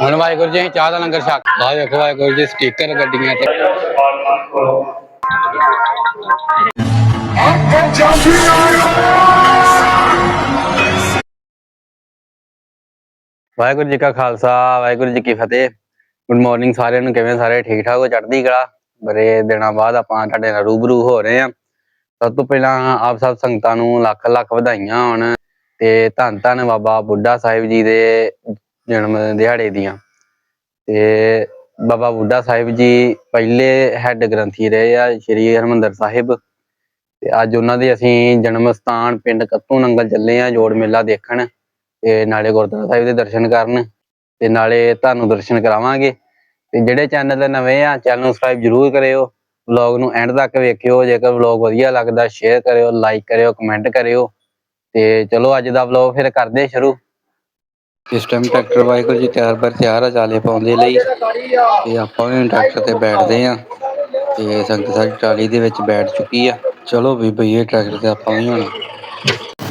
ਹੁਣ ਵਾਹਿਗੁਰੂ ਜੀ, ਅਸੀਂ ਚਾਹ ਦਾ ਲੰਗਰ ਛਕ ਆ ਦੇਖੋ ਵਾਹਿਗੁਰੂ ਜੀ ਸਟicker ਗੱਡੀਆਂ ਤੇ। ਵਾਹਿਗੁਰੂ ਜੀ ਕਾ ਖਾਲਸਾ, ਵਾਹਿਗੁਰੂ ਜੀ ਕੀ ਫਤਿਹ। ਗੁੱਡ ਮਾਰਨਿੰਗ ਸਾਰਿਆਂ ਨੂੰ, ਕਿਵੇਂ ਸਾਰੇ? ਠੀਕ ਠਾਕ ਹੋ? ਚੜ੍ਹਦੀ ਕਲਾ? ਬੜੇ ਦਿਨਾਂ ਬਾਅਦ ਆਪਾਂ ਤੁਹਾਡੇ ਨਾਲ ਰੂਬਰੂ ਹੋ ਰਹੇ ਹਾਂ। ਸਭ ਤੋਂ ਪਹਿਲਾਂ ਆਪ ਸਭ ਸੰਗਤਾਂ ਨੂੰ ਲੱਖ ਲੱਖ ਵਧਾਈਆਂ ਹੋਣ ਤੇ ਧੰਨ ਧੰਨ ਬਾਬਾ ਬੁੱਢਾ ਸਾਹਿਬ ਜੀ ਦੇ ਜਨਮ ਦਿਹਾੜੇ ਦੀਆਂ। ਤੇ ਬਾਬਾ ਬੁੱਢਾ ਸਾਹਿਬ ਜੀ ਪਹਿਲੇ ਹੈੱਡ ਗ੍ਰੰਥੀ ਰਹੇ ਆ, ਸ਼੍ਰੀ ਹਰਮੰਦਰ ਸਾਹਿਬ। ਤੇ ਅੱਜ ਉਹਨਾਂ ਦੇ ਅਸੀਂ ਜਨਮ ਸਥਾਨ ਪਿੰਡ ਕੱਤੂ ਨੰਗਲ ਚੱਲੇ ਆ, ਜੋੜ ਮੇਲਾ ਦੇਖਣ ਤੇ ਨਾਲੇ ਗੁਰਦੁਆਰਾ ਸਾਹਿਬ ਦੇ ਦਰਸ਼ਨ ਕਰਨ ਤੇ ਨਾਲੇ ਤੁਹਾਨੂੰ ਦਰਸ਼ਨ ਕਰਾਵਾਂਗੇ। ਤੇ ਜਿਹੜੇ ਚੈਨਲ ਤੇ ਨਵੇਂ ਆ, ਚੈਨਲ ਨੂੰ ਸਬਸਕ੍ਰਾਈਬ ਜਰੂਰ ਕਰਿਓ। ਵਲੌਗ ਨੂੰ ਐਂਡ ਤੱਕ ਵੇਖਿਓ, ਜੇਕਰ ਵਲੌਗ ਵਧੀਆ ਲੱਗਦਾ ਸ਼ੇਅਰ ਕਰਿਓ ਲਾਈਕ ਕਰਿਓ ਕਮੈਂਟ ਕਰਿਓ। ਤੇ ਚਲੋ ਅੱਜ ਦਾ ਵਲੌਗ ਫਿਰ ਕਰਦੇ ਸ਼ੁਰੂ। ਇਸ ਟਾਈਮ ਟਰੈਕਟਰ ਵਾਹਿਗੁਰੂ ਜੀ ਤਿਆਰ ਬਰ ਤਿਆਰ ਆ ਚਾਲੇ ਪਾਉਣ ਦੇ ਲਈ ਤੇ ਆਪਾਂ ਵੀ ਹੁਣ ਟਰੈਕਟਰ ਤੇ ਬੈਠਦੇ ਆ ਤੇ ਸੰਗਤ ਸਾਡੀ ਟਰਾਲੀ ਦੇ ਵਿੱਚ ਬੈਠ ਚੁੱਕੀ ਆ। ਚਲੋ ਵੀ ਬਈਏ ਟਰੈਕਟਰ ਤੇ ਆਪਾਂ ਵੀ ਹੁਣ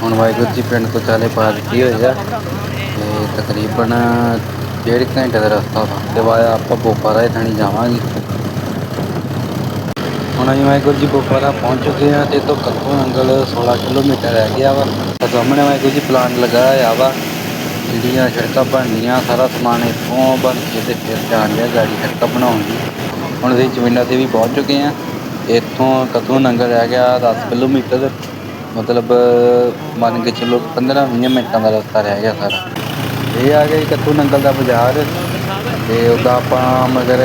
ਹੁਣ ਵਾਹਿਗੁਰੂ ਜੀ ਪਿੰਡ ਤੋਂ ਚਾਲੇ ਪਾ ਦਿੱਤੀ ਹੋਈ ਆ ਤੇ ਤਕਰੀਬਨ ਡੇਢ ਘੰਟੇ ਦਾ ਰਸਤਾ ਵਾ। ਤੇ ਵਾਇਆ ਆਪਾਂ ਬੋਪਾਰਾ ਥਾਣੀ ਜਾਵਾਂਗੇ। ਹੁਣ ਅਸੀਂ ਵਾਹਿਗੁਰੂ ਜੀ ਬੋਪਾਰਾ ਪਹੁੰਚ ਚੁੱਕੇ ਆ ਤੇ ਤੋਂ ਕੱਤੋਂ ਅੰਗਲ 16 ਕਿਲੋਮੀਟਰ ਰਹਿ ਗਿਆ ਵਾ। ਸਾਹਮਣੇ ਵਾਹਿਗੁਰੂ ਜੀ ਪਲਾਂਟ ਲਗਾਇਆ ਹੋਇਆ ਵਾ ਜਿਹੜੀਆਂ ਸੜਕਾਂ ਬਣਦੀਆਂ ਸਾਰਾ ਸਮਾਨ ਇੱਥੋਂ ਬਣ ਕੇ ਤੇ ਫਿਰ ਜਾਣ ਡਿਆ ਗਾੜੀ ਸੜਕਾਂ ਬਣਾਉਣ ਦੀ। ਹੁਣ ਅਸੀਂ ਚਵਿੰਡਾ ਤੇ ਵੀ ਪਹੁੰਚ ਚੁੱਕੇ ਆ ਇੱਥੋਂ ਕਤੋਂ ਨੰਗਲ ਰਹਿ ਗਿਆ? 10 ਕਿਲੋਮੀਟਰ। ਮਤਲਬ, ਮੰਨ ਕੇ ਚੱਲੋ 15-20 ਮਿੰਟਾਂ ਦਾ ਰਸਤਾ ਰਹਿ ਗਿਆ ਸਾਰਾ। ਇਹ ਆ ਗਿਆ ਜੀ ਨੰਗਲ ਦਾ ਬਾਜ਼ਾਰ। ਤੇ ਉਹਦਾ ਆਪਾਂ ਮਗਰ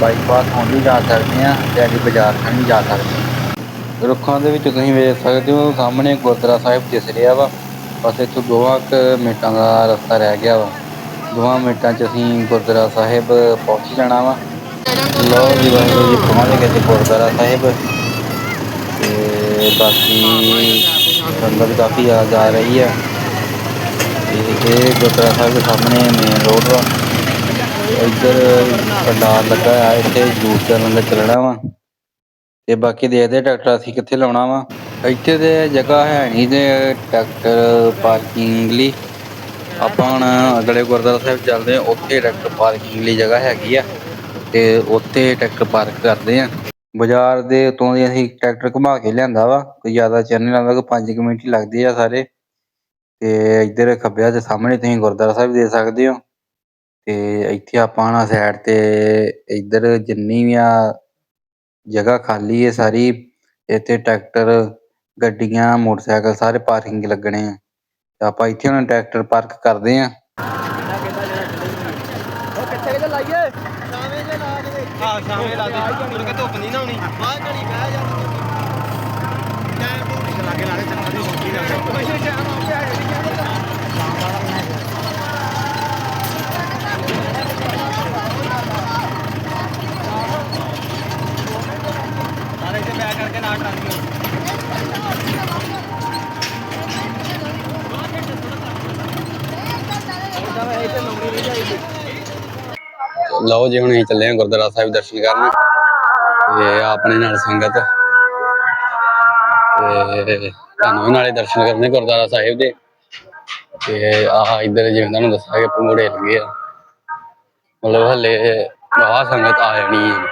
ਬਾਈਪਾਸ ਹੋਣ ਵੀ ਜਾ ਸਕਦੇ ਆ ਤੇ ਅੱਗੇ ਬਾਜ਼ਾਰ ਖਾਂ ਜਾ ਸਕਦੇ ਹਾਂ। ਰੁੱਖਾਂ ਦੇ ਵਿੱਚ ਤੁਸੀਂ ਵੇਖ ਸਕਦੇ ਹੋ, ਸਾਹਮਣੇ ਗੁਰਦੁਆਰਾ ਸਾਹਿਬ ਦਿਸ ਰਿਹਾ ਵਾ। ਬਸ ਇੱਥੋਂ ਦੋਵਾਂ ਕੁ ਮਿੰਟਾਂ ਦਾ ਰਸਤਾ ਰਹਿ ਗਿਆ ਵਾ। ਦੋਵਾਂ ਮਿੰਟਾਂ 'ਚ ਅਸੀਂ ਗੁਰਦੁਆਰਾ ਸਾਹਿਬ ਪਹੁੰਚ ਜਾਣਾ ਵਾ। ਲੋ ਜੀ ਵਾਹਿਗੁਰੂ ਜੀ ਪਹੁੰਚ ਗਏ ਤੇ ਗੁਰਦੁਆਰਾ ਸਾਹਿਬ। ਤੇ ਬਾਕੀ ਸੰਗਤ ਕਾਫੀ ਆ ਜਾ ਰਹੀ ਹੈ ਤੇ ਇਹ ਗੁਰਦੁਆਰਾ ਸਾਹਿਬ ਦੇ ਸਾਹਮਣੇ ਮੇਨ ਰੋਡ ਵਾ। ਇੱਧਰ ਪੰਡਾਲ ਲੱਗਾ ਆ ਇੱਥੇ ਜੂਸ ਦਾ ਲੰਗਰ ਚੱਲਣਾ ਵਾ। ਤੇ ਬਾਕੀ ਦੇਖਦੇ ਟਰੈਕਟਰ ਅਸੀਂ ਕਿੱਥੇ ਲਾਉਣਾ ਵਾ। ਇੱਥੇ ਤੇ ਜਗ੍ਹਾ ਹੈ ਨਹੀਂ ਤੇ ਟਰੈਕਟਰ, ਪਾਰਕਿੰਗ ਲਈ। ਆਪਾਂ ਹੁਣ ਅਗਲੇ ਗੁਰਦੁਆਰਾ ਸਾਹਿਬ ਚੱਲਦੇ ਆ ਉੱਥੇ ਟਰੈਕਟਰ ਪਾਰਕਿੰਗ ਲਈ ਜਗ੍ਹਾ ਹੈਗੀ ਆ ਤੇ ਉੱਥੇ ਟਰੈਕਟਰ ਪਾਰਕ ਕਰਦੇ ਆ ਬਾਜ਼ਾਰ ਦੇ ਉਤੋਂ ਦੀ ਅਸੀਂ ਟਰੈਕਟਰ ਘੁਮਾ ਕੇ ਲਿਆਂਦਾ ਵਾ ਕੋਈ ਜ਼ਿਆਦਾ ਚਿਰ ਨਹੀਂ ਲੱਗਦਾ, ਕੋਈ 5 ਮਿੰਟ ਹੀ ਲੱਗਦੇ ਆ ਸਾਰੇ। ਤੇ ਇੱਧਰ ਖੱਬਿਆ ਦੇ ਸਾਹਮਣੇ ਤੁਸੀਂ ਗੁਰਦੁਆਰਾ ਸਾਹਿਬ ਦੇ ਸਕਦੇ ਹੋ। ਤੇ ਇੱਥੇ ਆਪਾਂ ਨਾ ਸਾਈਡ ਤੇ ਇੱਧਰ ਜਿੰਨੀ ਵੀ ਆ ਜਗ੍ਹਾ ਖਾਲੀ ਹੈ ਸਾਰੀ, ਇੱਥੇ ਟਰੈਕਟਰ ਗੱਡੀਆਂ ਮੋਟਰਸਾਈਕਲ ਸਾਰੇ ਪਾਰਕਿੰਗ ਲੱਗਣੇ ਆ। ਤੇ ਆਪਾਂ ਇੱਥੇ ਹੁਣ ਟਰੈਕਟਰ ਪਾਰਕ ਕਰਦੇ ਆ। ਆ ਸ਼ਾਮੇ ਲਾ ਦੇ ਮੁੜ ਕੇ। ਧੁੱਪ ਨਹੀਂ ਨਾ ਆਉਣੀ ਬਾਹਰ ਘੜੀ ਬਹਿ ਜਾ। ਟਾਈਮ ਪੂਰੀ ਲਾਗੇ ਲਾਗੇ ਚੱਕਰ ਦੀ ਸੁੱਕੀ ਨਾ ਸਾਰੇ ਤੇ ਬੈਕ ਕਰਕੇ ਨਾ ਟਰਾਲੀ ਲਓ ਜੀ, ਹੁਣ ਅਸੀਂ ਚੱਲੇ ਹਾਂ ਗੁਰਦੁਆਰਾ ਸਾਹਿਬ ਦਰਸ਼ਨ ਕਰਨ। ਤੇ ਆਪਣੇ ਨਾਲ ਸੰਗਤ। ਤੇ ਤੁਹਾਨੂੰ ਵੀ ਨਾਲੇ ਦਰਸ਼ਨ ਕਰਨੇ ਗੁਰਦੁਆਰਾ ਸਾਹਿਬ ਦੇ। ਤੇ ਆਹ ਇੱਧਰ ਜਿਵੇਂ ਤੁਹਾਨੂੰ ਦੱਸਿਆ ਕਿ ਪੰਗੂੜੇ ਲੱਗੇ ਆ। ਮਤਲਬ ਹਲੇ ਆਹ ਸੰਗਤ ਆ ਜਾਣੀ ਹੈ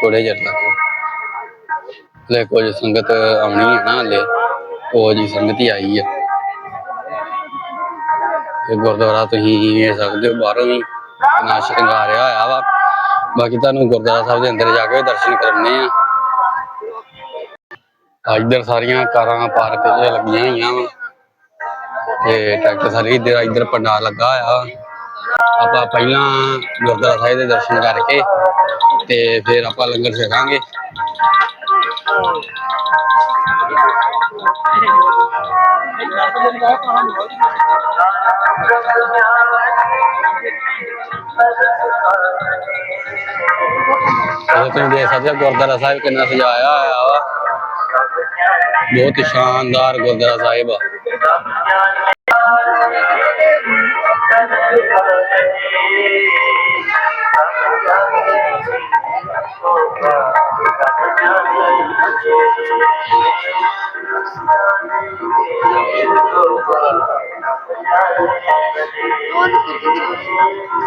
ਥੋੜੇ ਚਿਰ ਤੱਕ। ਹਲੇ ਕੁਝ ਸੰਗਤ ਆਉਣੀ ਹੈ ਨਾ ਹਲੇ। ਉਹ ਜੀ ਸੰਗਤ ਹੀ ਆਈ ਆ। ਤੇ ਗੁਰਦੁਆਰਾ ਤੁਸੀਂ ਵੇਖ ਸਕਦੇ ਹੋ, ਬਾਹਰੋਂ ਵੀ ਕਿੰਨਾ ਸ਼ਿੰਗਾਰਿਆ ਹੋਇਆ ਵਾ। ਬਾਕੀ ਤੁਹਾਨੂੰ ਗੁਰਦੁਆਰਾ ਸਾਹਿਬ ਦੇ ਅੰਦਰ ਜਾ ਕੇ ਦਰਸ਼ਨ ਕਰਨੇ ਆ। ਇੱਧਰ ਸਾਰੀਆਂ ਕਾਰਾਂ ਪਾਰਕ 'ਚ ਲੱਗੀਆਂ ਹੋਈਆਂ ਵਾ। ਤੇ ਟਰੈਕਟਰ ਸਾਰੇ ਇੱਧਰ ਇੱਧਰ ਪੰਡਾਲ ਲੱਗਾ ਹੋਇਆ ਵਾ। ਆਪਾਂ ਪਹਿਲਾਂ ਗੁਰਦੁਆਰਾ ਸਾਹਿਬ ਦੇ ਦਰਸ਼ਨ ਕਰਕੇ ਤੇ ਫਿਰ ਆਪਾਂ ਲੰਗਰ ਛਕਾਂਗੇ। ਇਹ ਤੁਸੀਂ ਦੇਖ ਸਕਦੇ ਹੋ ਗੁਰਦੁਆਰਾ ਸਾਹਿਬ ਕਿੰਨਾ ਸਜਾਇਆ ਹੋਇਆ ਵਾ। ਬਹੁਤ ਸ਼ਾਨਦਾਰ ਗੁਰਦੁਆਰਾ ਸਾਹਿਬ ਆ। Thank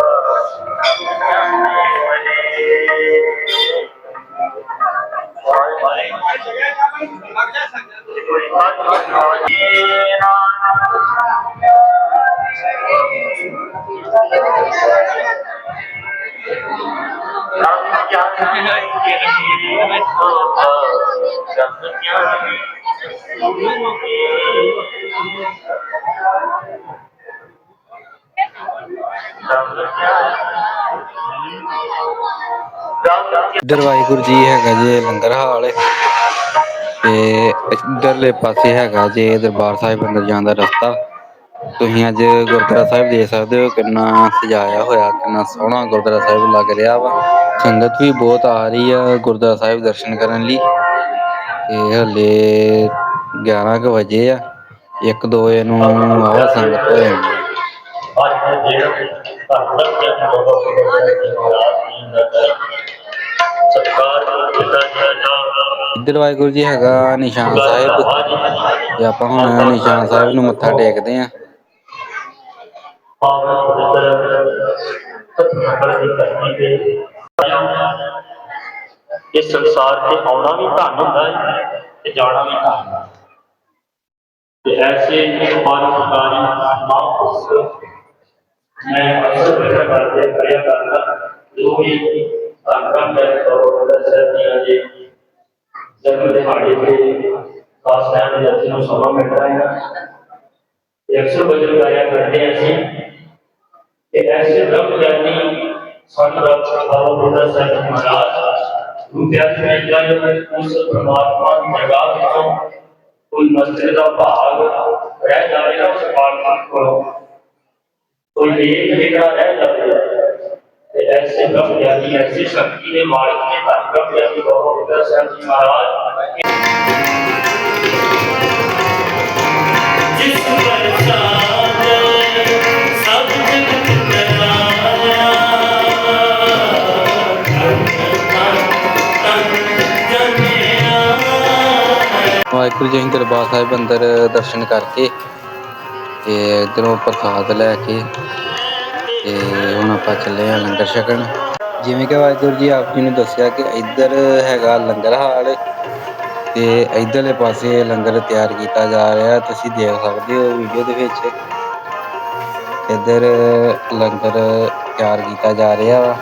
you. ਇੱਧਰ ਵਾਹਿਗੁਰੂ ਜੀ ਹੈਗਾ ਜੇ, ਲੰਗਰ ਹਾਲ ਤੇ ਇੱਧਰਲੇ ਪਾਸੇ ਹੈਗਾ ਜੇ, ਦਰਬਾਰ ਸਾਹਿਬ ਅੰਦਰ ਜਾਣ ਦਾ ਰਸਤਾ। ਤੁਸੀਂ ਅੱਜ ਗੁਰਦੁਆਰਾ ਸਾਹਿਬ ਦੇਖ ਸਕਦੇ ਹੋ ਕਿੰਨਾ ਸਜਾਇਆ ਹੋਇਆ, ਕਿੰਨਾ ਸੋਹਣਾ ਗੁਰਦੁਆਰਾ ਸਾਹਿਬ ਲੱਗ ਰਿਹਾ ਵਾ। ਸੰਗਤ ਵੀ ਬਹੁਤ ਆ ਰਹੀ ਆ ਗੁਰਦੁਆਰਾ ਸਾਹਿਬ ਦਰਸ਼ਨ ਕਰਨ ਲਈ। ਤੇ ਹਲੇ 11 ਕੁ ਵਜੇ ਆ 1-2 ਵਜੇ ਨੂੰ ਆਵਾ ਸੰਗਤ ਹੋ ਜਾਣੀ ਅੱਜ ਦੇ ਜਿਹੜਾ ਧੰਨ ਕੇ ਬਾਬਾ ਫਰੀਦ ਜੀ ਦਾ ਸਤਕਾਰ ਕੀਤਾ ਜਾਏਗਾ ਇੱਧਰ ਵਾਹਿਗੁਰੂ ਜੀ ਹੈਗਾ ਨਿਸ਼ਾਨ ਸਾਹਿਬ, ਤੇ ਆਪਾਂ ਹੁਣ ਨਿਸ਼ਾਨ ਸਾਹਿਬ ਨੂੰ ਮੱਥਾ ਟੇਕਦੇ ਆਂ ਪਾਵਨ ਪਵਿੱਤਰ ਸਤਿਕਾਰ ਦੀ ਧਰਤੀ ਤੇ ਇਸ ਸੰਸਾਰ ਤੇ ਆਉਣਾ ਵੀ ਧੰਨ ਹੁੰਦਾ ਹੈ ਤੇ ਜਾਣਾ ਵੀ ਧੰਨ ਹੁੰਦਾ ਹੈ। ਤੇ ਐਸੇ ਇੱਕ ਪਰਉਪਕਾਰੀ ਮਹਾਂਪੁਰਖ ਮੈਂ ਅਕਸਰ ਬੇਟਾ ਕਰਦੇ ਕਰਿਆ ਕਰਦਾ ਜੋ ਵੀ ਧੰਨ ਕਰ ਬਾਬਾ ਸਾਹਿਬ ਜੀ ਦੇ ਜਨਮ ਦਿਹਾੜੇ ਤੇ ਖਾਸ ਟਾਈਮ ਦੇ ਜੱਜ ਨੂੰ ਸਮਾਂ ਮਿਲਦਾ ਹੈ ਤੇ ਅਕਸਰ ਬਜਟ ਕਰਿਆ ਕਰਦੇ ਹਾਂ ਅਸੀਂ ਕਿ ਐਸੇ ਬ੍ਰਹਮ ਗਿਆਨੀ ਸੰਤ ਬਾਬਾ ਬੁੱਢਾ ਸਾਹਿਬ ਜੀ ਮਹਾਰਾਜ ਨੂੰ ਪਿਆਰ ਵਿੱਚ ਜਾਏ ਉਸ ਪ੍ਰਮਾਤਮਾ ਦੀ ਜਗ੍ਹਾ ਵਿੱਚੋਂ ਕੋਈ ਮਸਜਿਦ ਦਾ ਭਾਗ ਰਹਿ ਜਾਵੇਗਾ ਉਸ ਪਾਠ ਕੋਲੋਂ ਕੋਈ ਲੇਖ ਜਿਹੜਾ ਰਹਿ ਜਾਵੇਗਾ ਤੇ ਐਸੇ ਬ੍ਰਹਮ ਗਿਆਨੀ, ਐਸੀ ਸ਼ਕਤੀ ਦੇ ਮਾਲਕ ਨੇ ਧੰਨ ਬ੍ਰਹਮ ਗਿਆਨੀ ਬਾਬਾ ਬੁੱਢਾ ਸਾਹਿਬ ਵਾਹਿਗੁਰੂ ਜੀ ਦਰਬਾਰ ਸਾਹਿਬ ਅੰਦਰ ਦਰਸ਼ਨ ਕਰਕੇ ਤੇ ਇਧਰੋਂ ਪ੍ਰਸਾਦ ਲੈ ਕੇ ਤੇ ਹੁਣ ਆਪਾਂ ਚੱਲੇ ਆ ਲੰਗਰ ਛਕਣ। ਜਿਵੇਂ ਕਿ ਵਾਹਿਗੁਰੂ ਜੀ ਆਪ ਜੀ ਨੇ ਦੱਸਿਆ ਕਿ ਇੱਧਰ ਹੈਗਾ ਲੰਗਰ ਹਾਲ ਤੇ ਇੱਧਰਲੇ ਪਾਸੇ ਲੰਗਰ ਤਿਆਰ ਕੀਤਾ ਜਾ ਰਿਹਾ ਤੁਸੀਂ ਦੇਖ ਸਕਦੇ ਹੋ ਵੀਡੀਓ ਦੇ ਵਿੱਚ ਇੱਧਰ ਲੰਗਰ ਤਿਆਰ ਕੀਤਾ ਜਾ ਰਿਹਾ ਵਾ।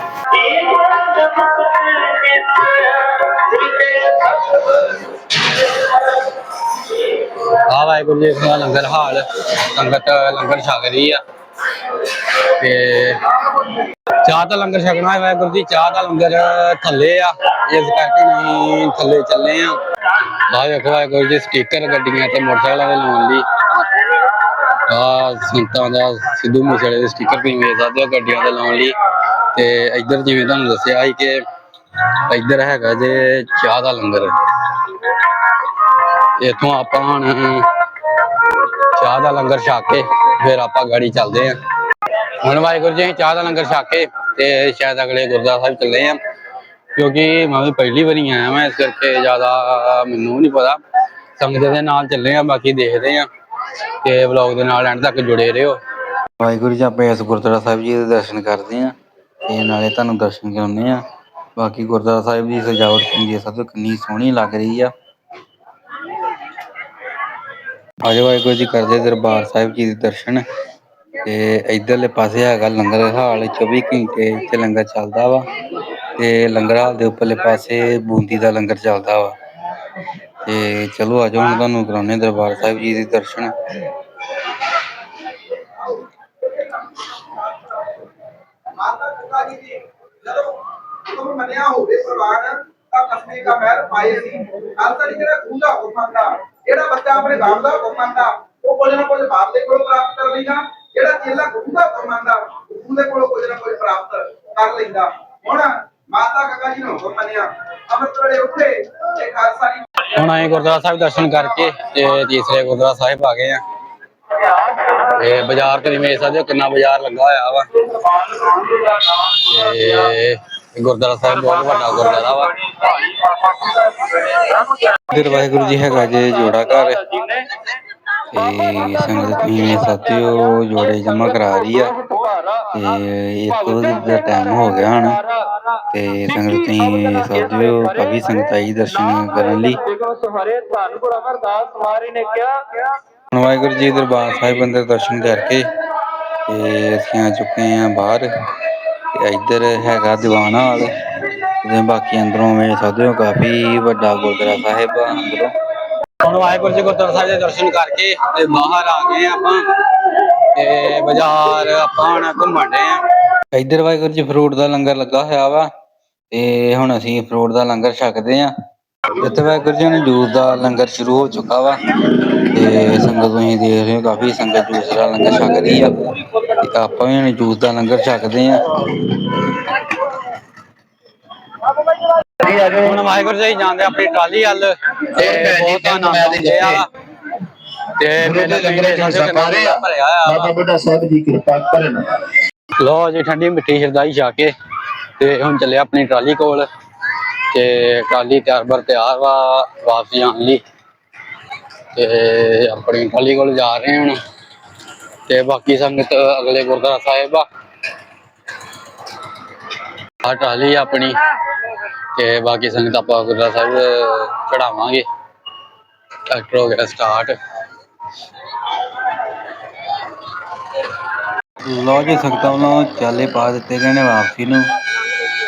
ਆ ਵਾਹਿਗੁਰੂ ਜੀ ਦਾ ਲੰਗਰ ਹਾਲ, ਸੰਗਤ ਲੰਗਰ ਛਕ ਰਹੀ ਆ। ਤੇ ਚਾਹ ਦਾ ਲੰਗਰ ਛਕਣਾ ਹੈ ਵਾਹਿਗੁਰੂ ਜੀ, ਚਾਹ ਦਾ ਲੰਗਰ ਥੱਲੇ ਆ। ਇਸ ਕਰਕੇ ਨਹੀਂ ਥੱਲੇ ਚੱਲੇ ਆ। ਆਹ ਵੇਖੋ ਵਾਹਿਗੁਰੂ ਜੀ ਸਟicker ਗੱਡੀਆਂ ਤੇ ਮੋਟਰਸਾਈਕਲਾਂ ਦੇ ਲਾਉਣ ਲਈ ਆ ਸੰਤਾਂ ਦਾ ਸਿੱਧੂ ਮੂਸੇਵਾਲੇ ਦੇ ਸਟicker ਤੁਸੀਂ ਵੇਖ ਸਕਦੇ ਹੋ ਗੱਡੀਆਂ ਦੇ ਲਾਉਣ ਲਈ। ਤੇ ਇੱਧਰ ਜਿਵੇਂ ਤੁਹਾਨੂੰ ਦੱਸਿਆ ਸੀ ਕਿ ਇੱਧਰ ਹੈਗਾ ਜੇ ਚਾਹ ਦਾ ਲੰਗਰ। ਇੱਥੋਂ ਆਪਾਂ ਹੁਣ ਚਾਹ ਦਾ ਲੰਗਰ ਛਕ ਕੇ ਫਿਰ ਆਪਾਂ ਗਾੜੀ ਚੱਲਦੇ ਆਂ ਹੁਣ ਵਾਹਿਗੁਰੂ ਜੀ ਅਸੀਂ ਚਾਹ ਦਾ ਲੰਗਰ ਛਕ ਕੇ ਤੇ ਸ਼ਾਇਦ ਅਗਲੇ ਗੁਰਦੁਆਰਾ ਸਾਹਿਬ ਚੱਲੇ ਆਂ ਕਿਉਂਕਿ ਮੈਂ ਵੀ ਪਹਿਲੀ ਵਾਰੀ ਆਇਆ ਮੈਂ ਇਸ ਕਰਕੇ ਜ਼ਿਆਦਾ ਮੈਨੂੰ ਨਹੀਂ ਪਤਾ। ਸੰਗਤ ਦੇ ਨਾਲ ਚੱਲੇ ਆਂ ਬਾਕੀ ਦੇਖਦੇ ਆਂ ਤੇ ਵਲੌਗ ਦੇ ਨਾਲ ਐਂਡ ਤੱਕ ਜੁੜੇ ਰਹੋ। ਵਾਹਿਗੁਰੂ ਜੀ, ਆਪਾਂ ਇਸ ਗੁਰਦੁਆਰਾ ਸਾਹਿਬ ਜੀ ਦੇ ਦਰਸ਼ਨ ਕਰਦੇ ਆਂ ਤੇ ਨਾਲੇ ਤੁਹਾਨੂੰ ਦਰਸ਼ਨ ਕਰਾਉਂਦੇ ਆਂ ਬਾਕੀ ਗੁਰਦੁਆਰਾ ਸਾਹਿਬ ਦੀ ਸਜਾਵਟ ਕਿੰਨੀ ਸਭ ਤੋਂ ਕਿੰਨੀ ਸੋਹਣੀ ਲੱਗ ਰਹੀ ਆ। ਆਜੋ ਵਾਹਿਗੁਰੂ ਜੀ ਕਰਦੇ ਦਰਬਾਰ ਸਾਹਿਬ ਜੀ ਦੇ ਦਰਸ਼ਨ। ਤੇ ਇਧਰਲੇ ਪਾਸੇ ਹੈਗਾ ਲੰਗਰ ਹਾਲ 24 ਘੰਟੇ ਇੱਥੇ ਲੰਗਰ ਚੱਲਦਾ ਵਾ। ਤੇ ਲੰਗਰ ਹਾਲ ਦੇ ਉੱਪਰਲੇ ਪਾਸੇ ਬੂੰਦੀ ਦਾ ਲੰਗਰ ਚੱਲਦਾ ਵਾ। ਤੇ ਚਲੋ ਆਜੋ ਹੁਣ ਤੁਹਾਨੂੰ ਕਰਾਉਣੇ ਦਰਬਾਰ ਸਾਹਿਬ ਜੀ ਦੇ ਦਰਸ਼ਨ। ਮਾਤਾ ਪਿਤਾ ਜੀ ਦੀ ਜਦੋਂ ਹੁਕਮ ਮੰਨਿਆ ਹੋਵੇ ਪ੍ਰਵਾਨ ਤਾਂ ਕਸਮੇ ਦਾ ਮਹਿਲ ਪਾਏ ਸੀ ਅਰਥਾਂ ਜਿਹੜਾ ਖੂਹ ਦਾ ਮੰਨਦਾ ਜਿਹੜਾ ਬੱਚਾ ਆਪਣੇ ਬਾਪ ਦਾ ਹੁਕਮ ਮੰਨਦਾ, ਉਹ ਕੁਝ ਨਾ ਕੁਝ ਬਾਪ ਦੇ ਕੋਲੋਂ ਪ੍ਰਾਪਤ ਕਰ ਲੈਂਦਾ, ਜਿਹੜਾ ਚੇਲਾ ਗੁਰੂ ਦਾ ਹੁਕਮ ਮੰਨਦਾ, ਗੁਰੂ ਦੇ ਕੋਲੋਂ ਕੁਝ ਨਾ ਕੁਝ ਪ੍ਰਾਪਤ ਕਰ ਲੈਂਦਾ। ਹੁਣ ਮਾਤਾ ਕਾਕਾ ਜੀ ਨੇ ਹੁਕਮ ਮੰਨਿਆ, ਅੰਮ੍ਰਿਤ ਵੇਲੇ ਉੱਠੇ ਤੇ ਖਾਲਸਾ ਜੀ ਹੁਣ ਆਏ ਗੁਰਦੁਆਰਾ ਸਾਹਿਬ ਦਰਸ਼ਨ ਕਰਕੇ ਤੇ ਤੀਸਰੇ ਗੁਰਦੁਆਰਾ ਸਾਹਿਬ ਆ ਗਏ ਆ। ਤੇ ਬਾਜ਼ਾਰ ਤੇ ਵੇਖ ਸਕਦੇ ਹੋ ਕਿੰਨਾ ਬਾਜ਼ਾਰ ਲੱਗਾ ਹੋਇਆ ਵਾ। ਤੇ ਗੁਰਦੁਆਰਾ ਸਾਹਿਬ ਬਹੁਤ ਵੱਡਾ ਗੁਰਦੁਆਰਾ ਵਾ। ਫਿਰ ਵਾਹਿਗੁਰੂ ਜੀ ਹੈਗਾ ਜੇ ਜੋੜਾ ਘਰ। ਤੇ ਸੰਗਤ ਜੀ ਸਾਥੀਓ, ਜੋੜੇ ਜਮਾ ਕਰਾ ਰਹੀ ਆ। ਤੇ ਇੱਕ ਦਾ ਟਾਈਮ ਹੋ ਗਿਆ ਹੁਣ। ਤੇ ਸੰਗਤ ਜੀ ਸਾਥੀਓ, ਕਾਫੀ ਸੰਗਤ ਆਈ ਦਰਸ਼ਨ ਕਰਨ ਲਈ। ਵਾਹਿਗੁਰੂ ਜੀ ਦਰਬਾਰ ਸਾਹਿਬ ਅੰਦਰ ਦਰਸ਼ਨ ਕਰਕੇ ਤੇ ਅਸੀਂ ਆ ਚੁੱਕੇ ਆ ਬਾਹਰ। ਇੱਧਰ ਹੈਗਾ ਦੀਵਾਨ ਹਾਲ ਤੇ ਬਾਕੀ ਅੰਦਰੋਂ ਵੇਖ ਸਕਦੇ ਹੋ ਕਾਫੀ ਵੱਡਾ ਗੁਰਦੁਆਰਾ ਸਾਹਿਬ ਆ ਅੰਦਰੋਂ। ਹੁਣ ਵਾਹਿਗੁਰੂ ਜੀ ਗੁਰਦੁਆਰਾ ਸਾਹਿਬ ਦੇ ਦਰਸ਼ਨ ਕਰਕੇ ਤੇ ਬਾਹਰ ਆ ਗਏ ਆਪਾਂ ਤੇ ਬਾਜ਼ਾਰ ਆਪਾਂ ਹੁਣ ਘੁੰਮਣ ਡਏ ਆ। ਇੱਧਰ ਵਾਹਿਗੁਰੂ ਜੀ ਫਰੂਟ ਦਾ ਲੰਗਰ ਲੱਗਾ ਹੋਇਆ ਵਾ ਤੇ ਹੁਣ ਅਸੀਂ ਫਰੂਟ ਦਾ ਲੰਗਰ ਛਕਦੇ ਆ। ਇੱਥੇ ਵਾਹਿਗੁਰੂ ਜੀ ਨੇ ਜੂਸ ਦਾ ਲੰਗਰ ਸ਼ੁਰੂ ਹੋ ਚੁੱਕਾ ਵਾ ਤੇ ਸੰਗਤ ਤੁਸੀਂ ਦੇਖ ਰਹੇ ਹੋ ਕਾਫੀ ਸੰਗਤ ਜੂਸ ਦਾ ਲੰਗਰ ਛਕਦੀ ਆ। ਤੇ ਆਪਾਂ ਵੀ ਹੁਣ ਜੂਸ ਦਾ ਲੰਗਰ ਛਕਦੇ ਆ ਹੁਣ ਵਾਹਿਗੁਰੂ ਜੀ ਜਾਂਦੇ ਆਪਣੀ ਟਰਾਲੀ ਵੱਲ ਤੇ ਬਹੁਤ ਆਨੰਦ ਆਉਂਦੇ ਆ। ਤੇ ਮੇਰੇ ਲੰਗਰ ਭਰਿਆ। ਆ ਬਾਬਾ ਬੁੱਢਾ ਸਾਹਿਬ ਦੀ ਕਿਰਪਾ ਕਰਨ। ਲੋ ਜੀ ਠੰਡੀ ਮਿੱਠੀ ਸ਼ਰਦਾਈ ਛਾ ਕੇ ਤੇ ਹੁਣ ਚੱਲੇ ਆਪਣੀ ਟਰਾਲੀ ਕੋਲ। ਤੇ ਅਕਾਲੀ ਤਿਆਰ ਬਰ ਤਿਆਰ ਵਾ, ਵਾਪਸ ਜਾਣ ਲਈ ਤੇ ਆਪਣੀ ਟਰਾਲੀ ਕੋਲ ਜਾ ਰਹੇ ਹੁਣ। ਤੇ ਬਾਕੀ ਸੰਗਤ ਅਗਲੇ ਗੁਰਦੁਆਰਾ ਸਾਹਿਬ ਆ। ਆ ਟਰਾਲੀ ਆ ਆਪਣੀ। ਤੇ ਬਾਕੀ ਸੰਗਤ ਆਪਾਂ ਗੁਰਦੁਆਰਾ ਸਾਹਿਬ ਚੜਾਵਾਂਗੇ। ਟਰੈਕਟਰ ਹੋ ਗਿਆ ਸਟਾਰਟ। ਲੋ ਜੀ ਸੰਗਤਾਂ ਵੱਲੋਂ ਚਾਲੇ ਪਾ ਦਿੱਤੇ ਗਏ ਨੇ ਵਾਪਸੀ ਨੂੰ।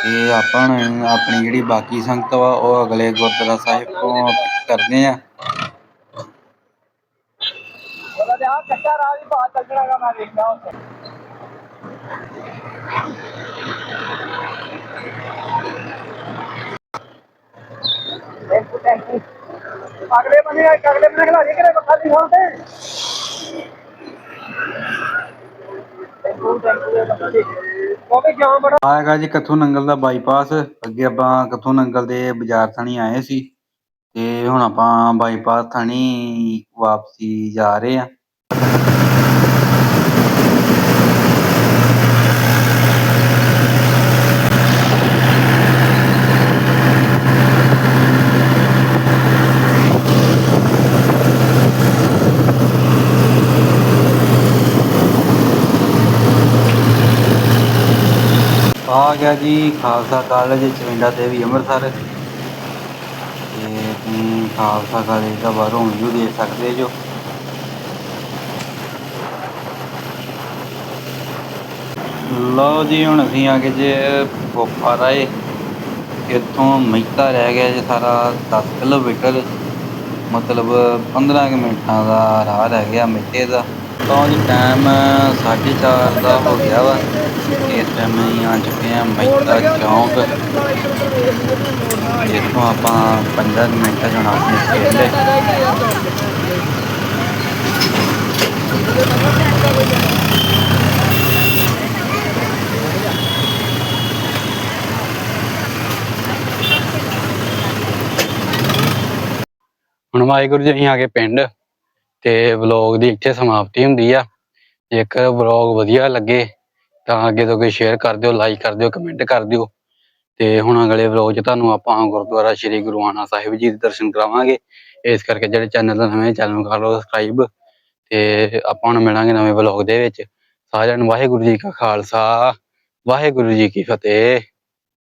ਤੇ ਆਪਾਂ ਹੁਣ ਆਪਣੀ ਜਿਹੜੀ ਬਾਕੀ ਸੰਗਤ ਵਾ, ਉਹ ਅਗਲੇ ਗੁਰਦੁਆਰਾ ਸਾਹਿਬ ਤੋਂ ਕਰਦੇ ਆ। ਅਗਲੇ ਬੰਨੇ ਅਗਲੇ ਬੰਨੇ ਖਲਾ ਕਿਹੜੇ ਬੱਖਾ ਦੀ ਥਾਂ ਤੇ ਆਏਗਾ ਜੀ ਕੱਥੂ ਨੰਗਲ ਦਾ ਬਾਈਪਾਸ। ਅੱਗੇ ਆਪਾਂ ਕੱਥੂ ਨੰਗਲ ਦੇ ਬਾਜ਼ਾਰ ਥਾਣੀ ਆਏ ਸੀ। ਤੇ ਹੁਣ ਆਪਾਂ ਬਾਈਪਾਸ ਥਾਣੀ ਵਾਪਸੀ ਜਾ ਰਹੇ ਆ। ਆ ਗਿਆ ਜੀ ਖਾਲਸਾ ਕਾਲਜ ਚਵਿੰਡਾ ਦੇਵੀ ਅੰਮ੍ਰਿਤਸਰ। ਤੇ ਤੁਸੀਂ ਖਾਲਸਾ ਕਾਲਜ ਦਾ ਬਾਹਰੋਂ ਵਿਊ ਦੇਖ ਸਕਦੇ ਜੋ। ਲਓ ਜੀ, ਹੁਣ ਅਸੀਂ ਆ ਕੇ ਜੇ ਬੋਪਾ ਰਾਏ। ਇੱਥੋਂ ਮਹਿਤਾ ਰਹਿ ਗਿਆ ਜੇ ਸਾਰਾ 10 ਕਿਲੋਮੀਟਰ। ਮਤਲਬ 15 ਕੁ ਮਿੰਟਾਂ ਦਾ ਰਾਹ ਰਹਿ ਗਿਆ ਮਿੱਟੇ ਦਾ। ਤਾਂ ਜੀ ਟਾਈਮ 4:30 ਦਾ ਹੋ ਗਿਆ ਵਾ। ਇਸ ਟਾਈਮ ਅਸੀਂ ਆ ਚੁੱਕੇ ਹਾਂ ਮਹਿਤਾ ਚੌਂਕ। ਜਿੱਥੋਂ ਆਪਾਂ 15 ਕੁ ਮਿੰਟ ਜਾਣਾ ਆਪਣੇ ਸਕੇਲੇ ਹੁਣ ਵਾਹਿਗੁਰੂ ਜੀ, ਅਸੀਂ ਆ ਗਏ ਪਿੰਡ। ਤੇ ਵਲੌਗ ਦੀ ਇੱਥੇ ਸਮਾਪਤੀ ਹੁੰਦੀ ਆ। ਜੇਕਰ ਵਲੌਗ ਵਧੀਆ ਲੱਗੇ ਤਾਂ ਅੱਗੇ ਤੋਂ ਅੱਗੇ ਸ਼ੇਅਰ ਕਰ ਦਿਓ ਲਾਈਕ ਕਰ ਦਿਓ ਕਮੈਂਟ ਕਰ ਦਿਓ। ਤੇ ਹੁਣ ਅਗਲੇ ਵਲੌਗ 'ਚ ਤੁਹਾਨੂੰ ਆਪਾਂ ਗੁਰਦੁਆਰਾ ਸ਼੍ਰੀ ਗੁਰੂਆਣਾ ਸਾਹਿਬ ਜੀ ਦੇ ਦਰਸ਼ਨ ਕਰਾਵਾਂਗੇ। ਇਸ ਕਰਕੇ ਜਿਹੜੇ ਚੈਨਲ ਦਾ ਨਵੇਂ ਚੈਨਲ ਨੂੰ ਕਰ ਲਓ ਸਬਸਕ੍ਰਾਈਬ ਤੇ ਆਪਾਂ ਹੁਣ ਮਿਲਾਂਗੇ ਨਵੇਂ ਵਲੌਗ ਦੇ ਵਿੱਚ। ਸਾਰਿਆਂ ਨੂੰ ਵਾਹਿਗੁਰੂ ਜੀ ਕਾ ਖਾਲਸਾ, ਵਾਹਿਗੁਰੂ ਜੀ ਕੀ ਫਤਿਹ।